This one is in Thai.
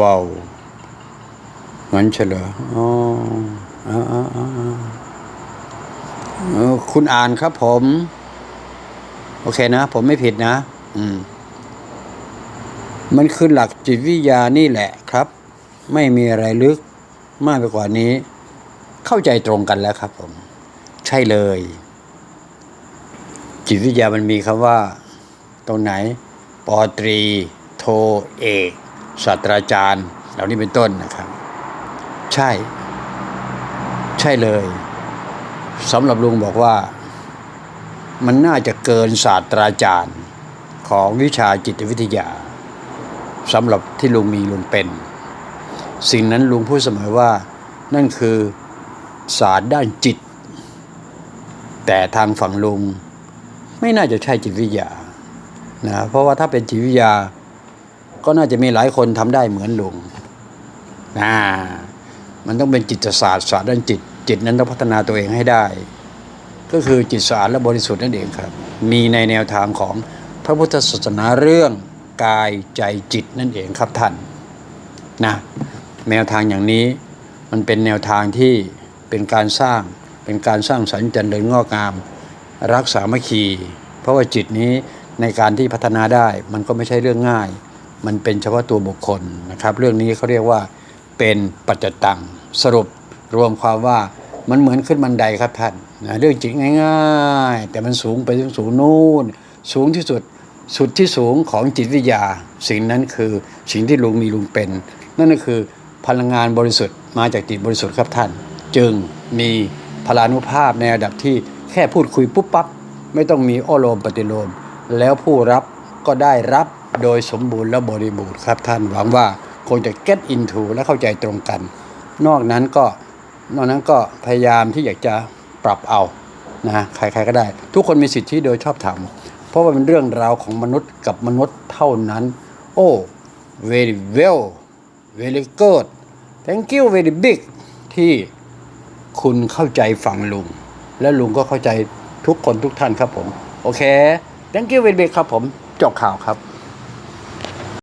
ว้าวงั้นเฉลออ๋ออ๋ออ๋อคุณอ่านครับผม โอเคนะ ผมไม่ผิดนะ อืม มันคือหลักจิตวิทยานี่แหละครับ ไม่มีอะไรลึกมากไปกว่านี้ เข้าใจตรงกันแล้วครับผม ใช่เลย จิตวิทยามันมีคำว่า ตรงไหนปอตรี โทเอก ศาสตราจารย์ เหล่านี้เป็นต้นนะครับ ใช่ ใช่เลยสำหรับลุงบอกว่า มันน่าจะเกินศาสตราจารย์ของวิชาจิตวิทยาสำหรับที่ลุงมีลุงเป็น สิ่งนั้นลุงพูดเสมอว่า นั่นคือศาสตร์ด้านจิต แต่ทางฝั่งลุงไม่น่าจะใช่จิตวิทยานะเพราะว่าถ้าเป็นจิตวิทยา ก็น่าจะมีหลายคนทำได้เหมือนลุงนะมันต้องเป็นจิตศาสตร์ศาสตร์ด้านจิต จิตนั้นต้องพัฒนาตัวเองให้ได้ ก็คือจิตสะอาดและบริสุทธิ์นั่นเองครับ มีในแนวทางของพระพุทธศาสนาเรื่องกายใจจิตนั่นเองครับท่านนะแนวทางอย่างนี้มันเป็นแนวทางที่เป็นการสร้างเป็นการสร้างสรรค์เจริญงอกงาม รักสามัคคี เพราะว่าจิตนี้ในการที่พัฒนาได้มันก็ไม่ใช่เรื่องง่าย มันเป็นเฉพาะตัวบุคคลนะครับ เรื่องนี้เขาเรียกว่าเป็นปัจจตังสรุปรวมความว่ามันเหมือนขึ้นบันไดครับท่านนะเรื่องจริงง่ายๆ แต่มันสูงไปถึงสูงนู่นสูงที่สุดสุดที่สูงของจิตวิทยา สิ่งนั้นคือสิ่งที่ลุงมีลุงเป็น นั่นก็คือพลังงานบริสุทธิ์มาจากจิตบริสุทธิ์ครับท่าน จึงมีพลานุภาพในระดับที่แค่พูดคุยปุ๊บปั๊บไม่ต้องมีโอโลมปฏิโลม แล้วผู้รับก็ได้รับ โดยสมบูรณ์และบริบูรณ์ครับท่านหวังว่าคงจะ get into และเข้าใจตรงกัน นอกนั้นก็นอกนั้นก็พยายามที่อยากจะปรับเอานะฮะใครๆก็ได้ ทุกคนมีสิทธิโดยชอบธรรมเพราะว่าเป็นเรื่องราวของมนุษย์กับมนุษย์เท่านั้น โอ้ very well very good thank you very big ที่คุณเข้าใจฝั่งลุง และลุงก็เข้าใจทุกคนทุกท่านครับผม โอเค thank you very big ครับผม จบข่าวครับ